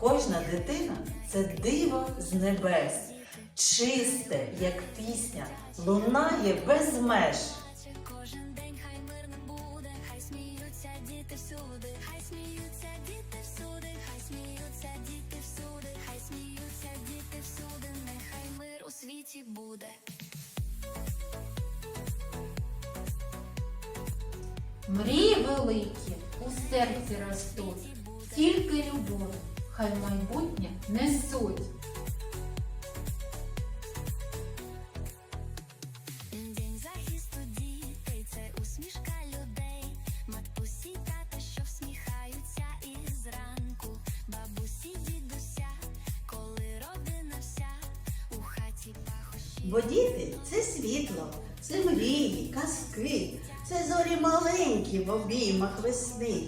Кожна дитина це диво з небес, чисте, як пісня, лунає без меж. Кожен день хай мирним буде, хай сміються діти всюди, хай сміються діти всюди, хай сміються діти всюди, хай сміються діти всюди, нехай мир у світі буде. Мрії великі у серці ростуть, тільки любов, хай майбутнє несуть. День захисту дітей, це усмішка людей, матусі тата, що всміхаються із ранку, бабусі, дідуся, коли родина вся у хаті пахощі. Бо діти це світло, це мрії, казки, це зорі маленькі в обіймах весни.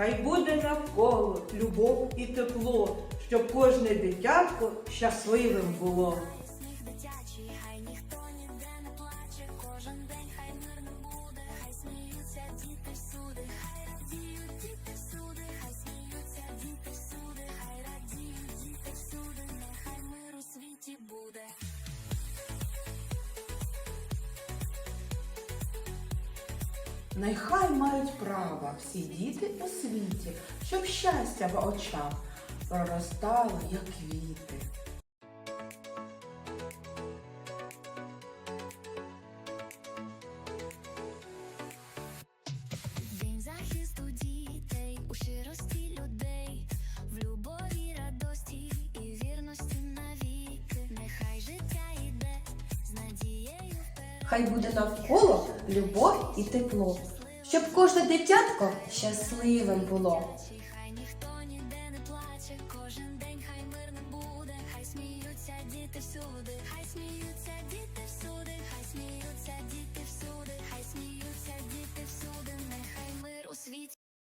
Хай буде навколо любов і тепло, щоб кожне дитятко щасливим було. Дитячий, Нехай мають право всі діти у світі, щоб щастя в очах проростало, як квіти. Хай буде навколо любов і тепло, щоб кожне дитятко щасливим було. Хай ніхто ніде не плаче, кожен день хай мирним буде, хай сміються діти всюди, хай сміються діти всюди, хай сміються